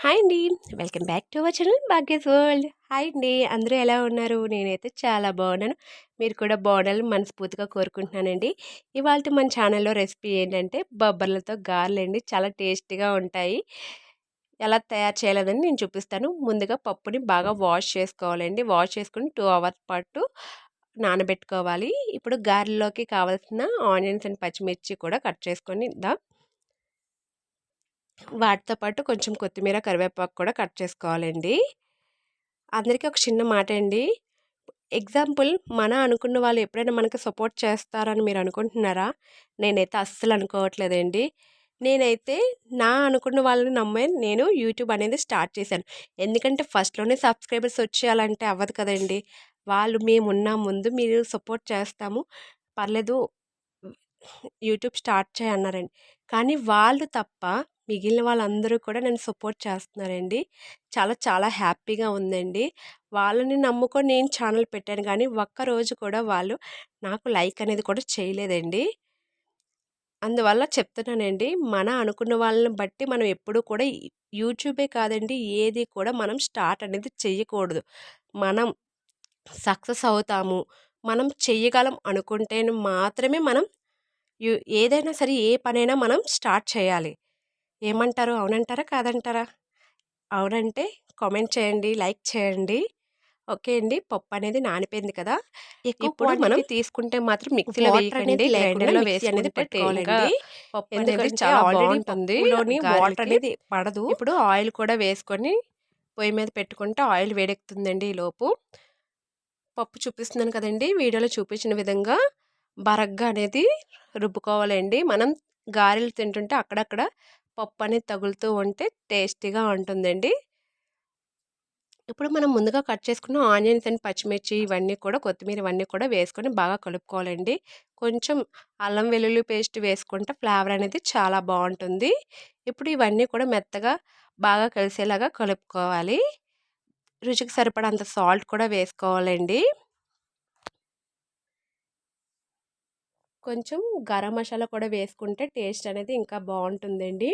Hi అండి. Welcome back to our channel Bhagya's world. Hi అండి. అందరూ ఎలా ఉన్నారు? నేనైతే చాలా బాగున్నాను. మీరు కూడా బాగుండాలని మనస్ఫూర్తిగా కోరుకుంటున్నానండి. ఇవాళ మన ఛానల్లో రెసిపీ ఏంటంటే బొబ్బర్లతో గారెలండి చాలా టేస్టీగా ఉంటాయి. ఎలా తయారు చేయాలని నేను చూపిస్తాను. ముందుగా పప్పుని బాగా వాష్ చేసుకోవాలండి. వాష్ చేసుకుని టూ అవర్స్ పాటు నానబెట్టుకోవాలి. ఇప్పుడు గారెలోకి కావాల్సిన ఆనియన్స్ అండ్ పచ్చిమిర్చి కూడా కట్ చేసుకొని దా వాటితో పాటు కొంచెం కొత్తిమీర కరివేపాకు కూడా కట్ చేసుకోవాలండి. అందరికీ ఒక చిన్న మాట అండి ఎగ్జాంపుల్ మన అనుకున్న వాళ్ళు ఎప్పుడైనా మనకు సపోర్ట్ చేస్తారని మీరు అనుకుంటున్నారా? నేనైతే అస్సలు అనుకోవట్లేదండి. నేనైతే నా అనుకున్న వాళ్ళని నమ్మే నేను యూట్యూబ్ అనేది స్టార్ట్ చేశాను. ఎందుకంటే ఫస్ట్లోనే సబ్స్క్రైబర్స్ వచ్చేయాలంటే అవ్వదు కదండి. వాళ్ళు మేమున్నా ముందు మీరు సపోర్ట్ చేస్తాము. పర్లేదు యూట్యూబ్ స్టార్ట్ చేయన్నారండి కానీ వాళ్ళు తప్ప మిగిలిన వాళ్ళందరూ కూడా నన్ను సపోర్ట్ చేస్తున్నారండి. చాలా చాలా హ్యాపీగా ఉందండి. వాళ్ళని నమ్ముకొని నేను ఛానల్ పెట్టాను కానీ ఒక్కరోజు కూడా వాళ్ళు నాకు లైక్ అనేది కూడా చేయలేదండి. అందువల్ల చెప్తున్నానండి మన అనుకున్న వాళ్ళని బట్టి మనం ఎప్పుడూ కూడా యూట్యూబే కాదండి ఏది కూడా మనం స్టార్ట్ అనేది చెయ్యకూడదు. మనం సక్సెస్ అవుతాము మనం చెయ్యగలం అనుకుంటే మాత్రమే మనం ఏదైనా సరే ఏ పనైనా మనం స్టార్ట్ చేయాలి. ఏమంటారు? అవునంటారా? కాదంటారా? అవునంటే కామెంట్ చేయండి లైక్ చేయండి. ఓకే అండి. పప్పు అనేది నానిపోయింది కదా! ఇప్పుడు మనం తీసుకుంటే మాత్రం మిక్సీలో వేయకండి గ్రైండర్లో వేసి అనేది పెట్టుకోవాలండి. పప్పు అనేది చాలా బాగుంటుంది వాటర్ అనేది పడదు. ఇప్పుడు ఆయిల్ కూడా వేసుకొని పొయ్యి మీద పెట్టుకుంటే ఆయిల్ వేడెక్కుతుందండి ఈ లోపు. పప్పు చూపిస్తున్నాను కదండి. వీడియోలో చూపించిన విధంగా బరగ్గా అనేది రుబ్బుకోవాలండి. మనం గారెలు తింటుంటే అక్కడక్కడ పప్పు అనేది తగులుతూ ఉంటే టేస్టీగా ఉంటుందండి. ఇప్పుడు మనం ముందుగా కట్ చేసుకున్న ఆనియన్స్ అండ్ పచ్చిమిర్చి ఇవన్నీ కూడా కొత్తిమీర ఇవన్నీ కూడా వేసుకొని బాగా కలుపుకోవాలండి. కొంచెం అల్లం వెల్లుల్లి పేస్ట్ వేసుకుంటే ఫ్లేవర్ అనేది చాలా బాగుంటుంది. ఇప్పుడు ఇవన్నీ కూడా మెత్తగా బాగా కలిసేలాగా కలుపుకోవాలి. రుచికి సరిపడంత సాల్ట్ కూడా వేసుకోవాలండి. కొంచెం గరం మసాలా కూడా వేసుకుంటే టేస్ట్ అనేది ఇంకా బాగుంటుందండి.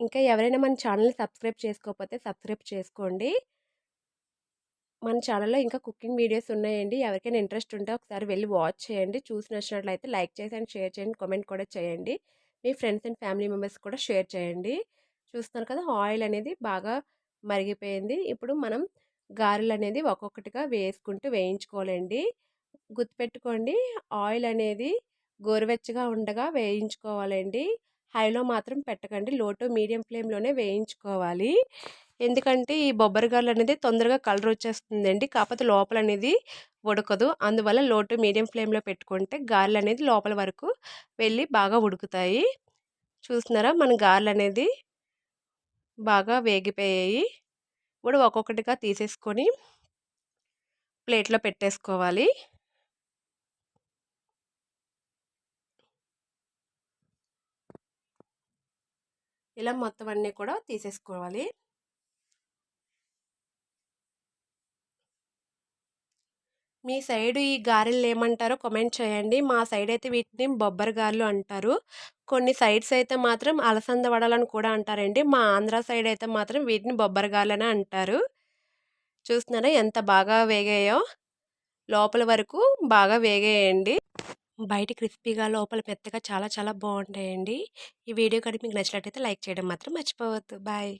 ఇంకా ఎవరైనా మన ఛానల్ని సబ్స్క్రైబ్ చేసుకోకపోతే సబ్స్క్రైబ్ చేసుకోండి. మన ఛానల్లో ఇంకా కుకింగ్ వీడియోస్ ఉన్నాయండి. ఎవరికైనా ఇంట్రెస్ట్ ఉంటే ఒకసారి వెళ్ళి వాచ్ చేయండి. చూసి నచ్చినట్లయితే లైక్ చేసి అండ్ షేర్ చేయండి. కామెంట్ కూడా చేయండి. మీ ఫ్రెండ్స్ అండ్ ఫ్యామిలీ మెంబర్స్ కూడా షేర్ చేయండి. చూస్తున్నారు కదా ఆయిల్ అనేది బాగా మరిగిపోయింది. ఇప్పుడు మనం గారెలు అనేది ఒక్కొక్కటిగా వేసుకుంటూ వేయించుకోవాలండి. గుర్తుపెట్టుకోండి. ఆయిల్ అనేది గోరువెచ్చగా ఉండగా వేయించుకోవాలండి. హైలో మాత్రం పెట్టకండి. లో టు మీడియం ఫ్లేమ్లోనే వేయించుకోవాలి. ఎందుకంటే ఈ బొబ్బరిగాయలు అనేది తొందరగా కలర్ వచ్చేస్తుందండి. కాకపోతే లోపల అనేది ఉడకదు. అందువల్ల లో టు మీడియం ఫ్లేమ్లో పెట్టుకుంటే గారెలు అనేది లోపల వరకు వెళ్ళి బాగా ఉడుకుతాయి. చూస్తున్నారా? మన గారెలు అనేది బాగా వేగిపోయాయి. ఇప్పుడు ఒక్కొక్కటిగా తీసేసుకొని ప్లేట్లో పెట్టేసుకోవాలి. ఇలా మొత్తం అన్నీ కూడా తీసేసుకోవాలి. మీ సైడ్ ఈ గారెలు ఏమంటారో కామెంట్ చేయండి. మా సైడ్ అయితే వీటిని బొబ్బరి గారెలు అంటారు. కొన్ని సైడ్స్ అయితే మాత్రం అలసంద వడలని కూడా అంటారండి. మా ఆంధ్ర సైడ్ అయితే మాత్రం వీటిని బొబ్బరి గారెలనే అంటారు. చూస్తున్నారా ఎంత బాగా వేగాయో? లోపల వరకు బాగా వేగేయండి. బయట క్రిస్పీగా లోపల మెత్తగా చాలా చాలా బాగుంటాయండి. ఈ వీడియో కానీ మీకు నచ్చినట్టయితే లైక్ చేయడం మాత్రం మర్చిపోవద్దు. బాయ్.